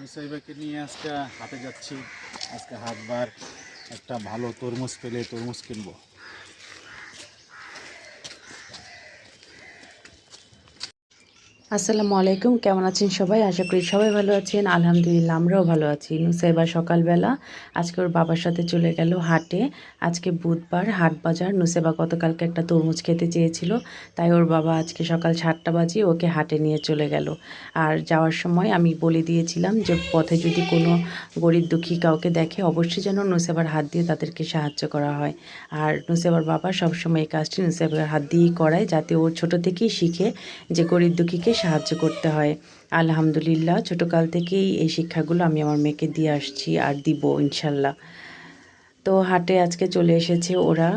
মুসাইবাকে নিয়ে আজকে হাতে যাচ্ছি। আজকে হাটবার একটা ভালো তরমুজ পেলে তরমুজ কিনবো। আসসালামু আলাইকুম, কেমন আছেন সবাই? আশা করি সবাই ভালো আছেন। আলহামদুলিল্লাহ, আমরাও ভালো আছি। নুসাইবা সকালবেলা আজকে ওর বাবার সাথে চলে গেল হাটে। আজকে বুধবার হাট বাজার। নুসেবা গতকালকে একটা তরমুজ খেতে চেয়েছিল, তাই ওর বাবা আজকে সকাল সাতটা বাজে ওকে হাটে নিয়ে চলে গেল। আর যাওয়ার সময় আমি বলে দিয়েছিলাম যে, পথে যদি কোনো গরিব দুঃখী কাউকে দেখে, অবশ্যই যেন নুসেবার হাত দিয়ে তাদেরকে সাহায্য করা হয়। আর নুসেবার বাবা সবসময় এই কাজটি নুসেবার হাত দিয়েই করায়, যাতে ওর ছোট থেকেই শিখে যে গরিব দুঃখীকে সাহায্য করতে হয়। আলহামদুলিল্লাহ, ছোটোকাল থেকেই এই শিক্ষাগুলো আমি আমার মেয়েকে দিয়ে আসছি আর দিব ইনশাল্লাহ। তো হাটে আজকে চলে এসেছে ওরা।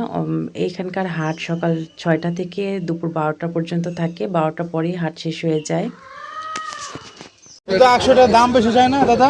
এখানকার হাট সকাল ছয়টা থেকে দুপুর বারোটা পর্যন্ত থাকে। বারোটা পরেই হাট শেষ হয়ে যায়। দাদা একশো টাকা দাম বেশি যায় না, দাদা?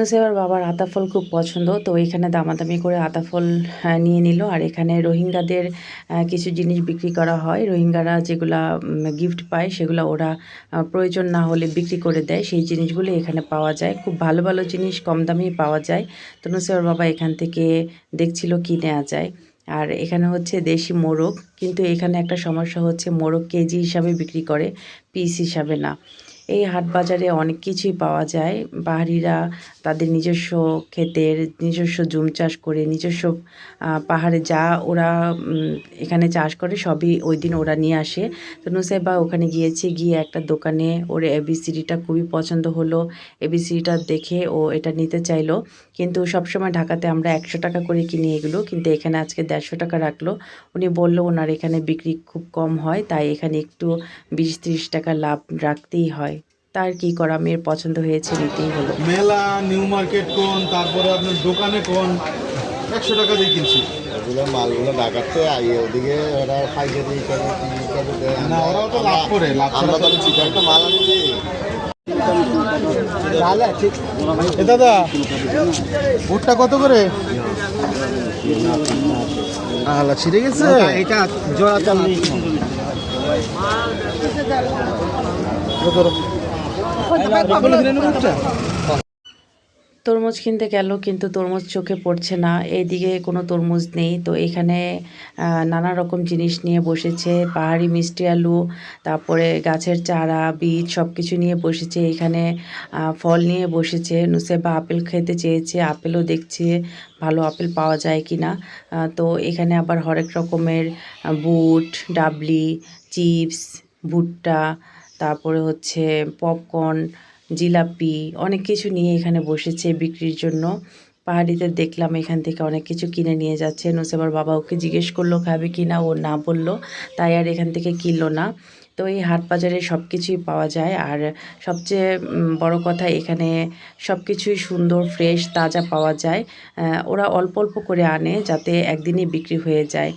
নুসেবার বাবার আতাফল খুব পছন্দ। তো এখানে দামাদামি করে আতাফল নিয়ে নিল। আর এখানে রোহিঙ্গাদের কিছু জিনিস বিক্রি করা হয়। রোহিঙ্গারা যেগুলা গিফট পায়, সেগুলো ওরা প্রয়োজন না হলে বিক্রি করে দেয়। সেই জিনিসগুলো এখানে পাওয়া যায়। খুব ভালো ভালো জিনিস কম দামেই পাওয়া যায়। তো নুসেবার বাবা এখান থেকে দেখছিল কি নেওয়া যায় আর এখানে হচ্ছে দেশি মোরগ। কিন্তু এখানে একটা সমস্যা হচ্ছে, মোরগ কেজি হিসাবে বিক্রি করে, পিস হিসাবে না। এই হাট বাজারে অনেক কিছুই পাওয়া যায়। পাহাড়িরা তাদের নিজস্ব ক্ষেতের নিজস্ব জুম চাষ করে, নিজস্ব পাহাড়ে যা ওরা এখানে চাষ করে সবই ওই দিন ওরা নিয়ে আসে। তো নুসাইবা ওখানে গিয়েছে, গিয়ে একটা দোকানে ওর এবিসিডিটা খুবই পছন্দ হলো। এবিসিডিটা দেখে ও এটা নিতে চাইলো। কিন্তু সবসময় ঢাকাতে আমরা একশো টাকা করে কিনি এগুলো। কিন্তু এখানে আজকে দেড়শো টাকা রাখল। উনি বলল ওনার এখানে বিক্রি খুব কম হয়, তাই এখানে একটু বিশ ত্রিশ টাকা লাভ রাখতেই হয়। তার কি করা মেয়ের পছন্দ হয়েছে নিতেই হলো। মেলা নিউ মার্কেট কোন তারপরে আপনার দোকানে কোন? একশো টাকা দিয়ে কিনছি। এগুলো মালগুলো ঢাকাতে আইয়ে ওদিকে ওরা পাইকারি করে কি করে না ওরাও তো লাভ করে লাভ আমরা করে তো মাল আনছি এ দাদা ভুট্টা কত করে? আলা ছিঁড়ে গেছে। এটা জোড়া চালনি তরমুজ কিনতে গেল, কিন্তু তরমুজ চোখে পড়ছে না। এইদিকে কোনো তরমুজ নেই, তো এখানে নানা রকম জিনিস নিয়ে বসেছে। পাহাড়ি মিষ্টি আলু, তারপরে গাছের চারা, বীজ সব কিছু নিয়ে বসেছে। এখানে ফল নিয়ে বসেছে। নুসেবা আপেল খেতে চেয়েছে, আপেলও দেখছে ভালো আপেল পাওয়া যায় কি না তো এখানে আবার হরেক রকমের বুট, ডাবলি, চিপস, ভুট্টা তারপরে হচ্ছে পপকর্ন জিলাপি অনেক কিছু নিয়ে এখানে বসেছে বিক্রির জন্য। পাহাড়িতে দেখলাম এখান থেকে অনেক কিছু কিনে নিয়ে যাচ্ছে। নুসেবার বাবা ওকে জিজ্ঞেস করল, খাবে কি না? ও না বলল। তাই আর এখান থেকে কিনলো না। তো এই হাট বাজারে সব কিছুই পাওয়া যায়। আর সবচেয়ে বড় কথা এখানে সব কিছুই সুন্দর ফ্রেশ তাজা পাওয়া যায়। ওরা অল্প অল্প করে আনে যাতে একদিনই বিক্রি হয়ে যায়।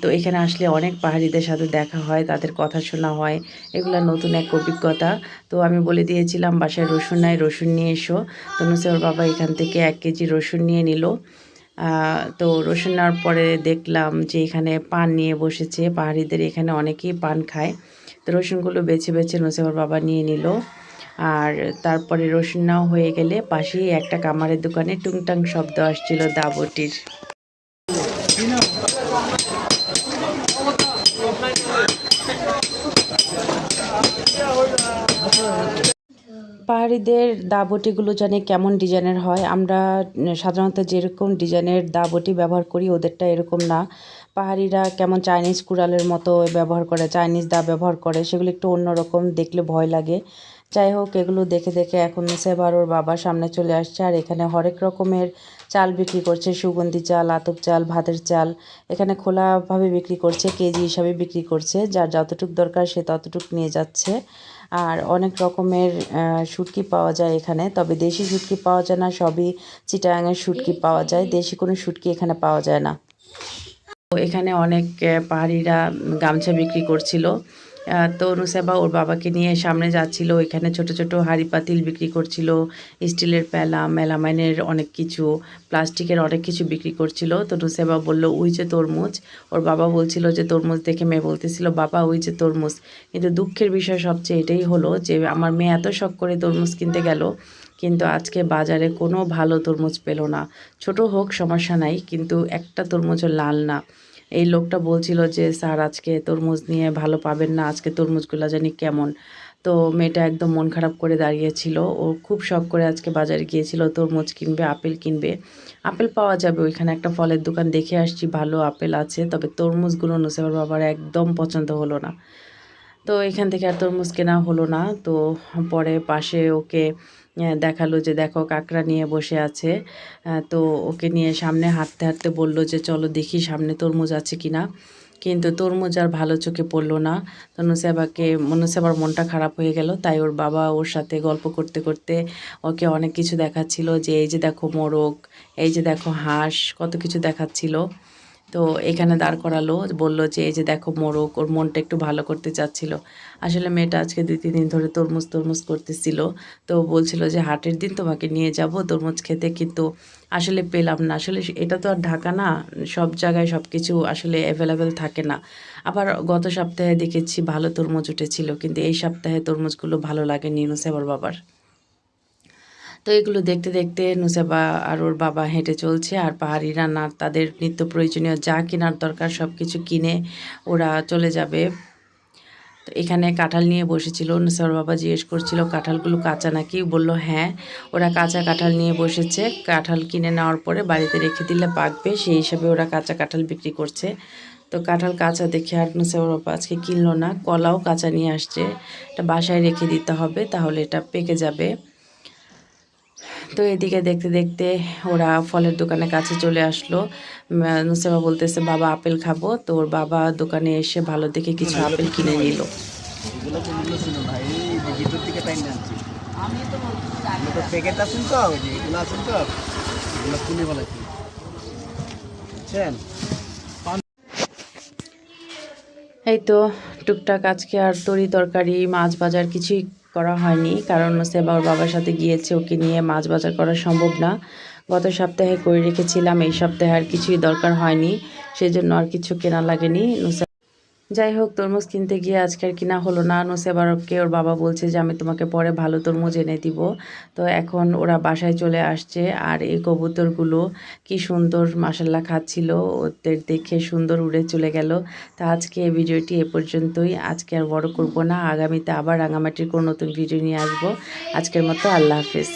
তো এখানে আসলে অনেক পাহাড়িদের সাথে দেখা হয়, তাদের কথা শোনা হয়। এগুলো নতুন এক অভিজ্ঞতা। তো আমি বলে দিয়েছিলাম, বাসায় রসুন নাই, রসুন নিয়ে এসো। তো নুসের বাবা এখান থেকে এক কেজি রসুন নিয়ে নিল। তো রসুন নেওয়ার পরে দেখলাম যে এখানে পান নিয়ে বসেছে। পাহাড়িদের এখানে অনেকেই পান খায়। তো রসুনগুলো বেছে বেছে নুসেবার বাবা নিয়ে নিল। আর তারপরে রসুন নেওয়া হয়ে গেলে পাশেই একটা কামারের দোকানে টুংটাং শব্দ আসছিল দাবটির। পাহাড়িদের দাবটিগুলো জানি কেমন ডিজাইনের হয়। আমরা সাধারণত যেরকম ডিজাইনের দাবটি ব্যবহার করি, ওদেরটা এরকম না। পাহাড়িরা কেমন চাইনিজ কুড়ালের মতো ব্যবহার করে, চাইনিজ দা ব্যবহার করে, সেগুলো একটু অন্যরকম দেখলে ভয় লাগে। যাই হোক, এগুলো দেখে দেখে এখন সেবার ওর বাবার সামনে চলে আসছে, আর এখানে হরেক রকমের চাল বিক্রি করছে, সুগন্ধি চাল, আতপ চাল, ভাতের চাল। এখানে খোলাভাবে বিক্রি করছে, কেজি হিসাবে বিক্রি করছে, যার যতটুক দরকার সে ততটুক নিয়ে যাচ্ছে। আর অনেক রকমের শুটকি পাওয়া যায় এখানে। তবে দেশি শুটকি পাওয়া যায় না, সবই চিটাঙের শুটকি পাওয়া যায়। দেশি কোনো শুটকি এখানে পাওয়া যায় না। এখানে অনেক পাহাড়িরা গামছা বিক্রি করছিল। তো নুসেবা ওর বাবাকে নিয়ে সামনে যাচ্ছিল। ওইখানে ছোট ছোট হাড়ি পাতিল বিক্রি করছিল, স্টিলের প্যালা মেলামাইনের অনেক কিছু, প্লাস্টিকের অনেক কিছু বিক্রি করছিল। তো নুসেবা বলল, ওই যে তরমুজ। ওর বাবা বলছিল যে, তরমুজ দেখে মেয়ে বলতেছিল, বাবা, ওই যে তরমুজ। কিন্তু দুঃখের বিষয় সবচেয়ে এটাই হলো যে, আমার মেয়ে এত শখ করে তরমুজ কিনতে গেল, কিন্তু আজকে বাজারে কোনো ভালো তরমুজ পেল না। ছোট হোক, সমস্যা নাই, কিন্তু একটা তরমুজও লাল না। এই লোকটা বলছিল যে, স্যার, আজকে তরমুজ নিয়ে ভালো পাবেন না, আজকে তরমুজগুলো জানি কেমন। তো মেয়েটা একদম মন খারাপ করে দাঁড়িয়েছিল। ও খুব শখ করে আজকে বাজারে গিয়েছিল, তরমুজ কিনবে, আপেল কিনবে। আপেল পাওয়া যাবে ওইখানে, একটা ফলের দোকান দেখে আসছি, ভালো আপেল আছে, তবে তরমুজগুলো নুসেবার বাবার একদম পছন্দ হলো না। তো এখান থেকে আর তরমুজ কেনা হলো না। তো পরে পাশে ওকে দেখাল যে দেখো কাকড়া নিয়ে বসে আছে। তো ওকে নিয়ে সামনে হাঁটতে হাঁটতে বলল যে চলো দেখি সামনে তরমুজ আছে কিনা। কিন্তু তরমুজ আর ভালো চোখে পড়ল না। তো নুসেবাকে নুসেবার মনটা খারাপ হয়ে গেল। তাই ওর বাবা ওর সাথে গল্প করতে করতে ওকে অনেক কিছু দেখাচ্ছিল যে এই যে দেখো মোরগ, এই যে দেখো হাঁস, কত কিছু দেখাচ্ছিল। তো এখানে দাঁড় করালো, বলল যে, এই যে দেখো মোরগ, ওর মনটা একটু ভালো করতে চাচ্ছিল। আসলে মেয়েটা আজকে দুই, তিন দিন ধরে তরমুজ তরমুজ করতেছিল। তো বলছিল যে, হাটের দিন তোমাকে নিয়ে যাব তরমুজ খেতে, কিন্তু আসলে পেলাম না। আসলে এটা তো আর ঢাকা না, সব জায়গায় সব কিছু আসলে অ্যাভেলেবেল থাকে না। আবার গত সপ্তাহে দেখেছি ভালো তরমুজ উঠেছিল, কিন্তু এই সপ্তাহে তরমুজগুলো ভালো লাগে লাগেনি নুসেবার বাবার। তো এগুলো দেখতে দেখতে নুসেবা আর ওর বাবা হেঁটে চলছে আর পাহাড়িরা না তাদের নিত্য প্রয়োজনীয় যা কেনার দরকার সব কিছু কিনে ওরা চলে যাবে। তো এখানে কাঁঠাল নিয়ে বসেছিল। নুসেবার বাবা জিজ্ঞেস করছিল, কাঁঠালগুলো কাঁচা নাকি? বলল হ্যাঁ ওরা কাঁচা কাঁঠাল নিয়ে বসেছে। কাঁঠাল কিনে নেওয়ার পরে বাড়িতে রেখে দিলে পাকবে, সেই হিসাবে ওরা কাঁচা কাঁঠাল বিক্রি করছে। তো কাঁঠাল কাঁচা দেখে আর নুসেবার বাবা আজকে কিনলো না, কলাও কাঁচা নিয়ে আসছে। এটা বাসায় রেখে দিতে হবে, তাহলে এটা পেকে যাবে। তো এদিকে দেখতে দেখতে ওরা ফলের দোকানের কাছে চলে আসলো। নুসেবা বলতেছে বাবা আপেল খাব। তো ওর বাবা দোকানে এসে ভালো দেখে কিছু আপেল কিনে নিল। এই তো টুকটাক আজকে আর তরি তরকারি মাছ বাজার কিছুই করা হয়নি। কারণ সেবা ওর বাবার সাথে গিয়েছে ওকে নিয়ে, মাছ বাজার করা সম্ভব না। গত সপ্তাহে করে রেখেছিলাম, এই সপ্তাহে আর কিছুই দরকার হয়নি। সেই জন্য আর কিছু কেনা লাগেনি। নুসে যাই হোক, তরমুজ কিনতে গিয়ে আজকে আর কিনা হলো না। নুসেবারকে ওর বাবা বলছে যে, আমি তোমাকে পরে ভালো তরমুজ এনে দিব। তো এখন ওরা বাসায় চলে আসছে। আর এই কবুতরগুলো কি সুন্দর মাসাল্লা খাচ্ছিল। ওদের দেখে সুন্দর উড়ে চলে গেল। তা আজকে এই ভিডিওটি এ পর্যন্তই। আজকে আর বড় করব না। আগামীতে আবার রাঙামাটির কোনো নতুন ভিডিও নিয়ে আসব। আজকের মতো আল্লাহ হাফিজ।